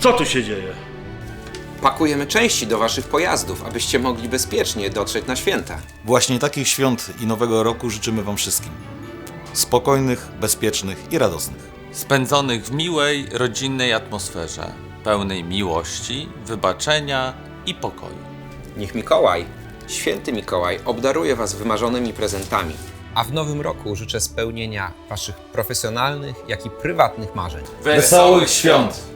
Co tu się dzieje? Pakujemy części do waszych pojazdów, abyście mogli bezpiecznie dotrzeć na święta. Właśnie takich świąt i Nowego Roku życzymy Wam wszystkim. Spokojnych, bezpiecznych i radosnych. spędzonych w miłej, rodzinnej atmosferze, pełnej miłości, wybaczenia i pokoju. Niech Mikołaj, święty Mikołaj, obdaruje was wymarzonymi prezentami. A w nowym roku życzę spełnienia waszych profesjonalnych, jak i prywatnych marzeń. Wesołych świąt!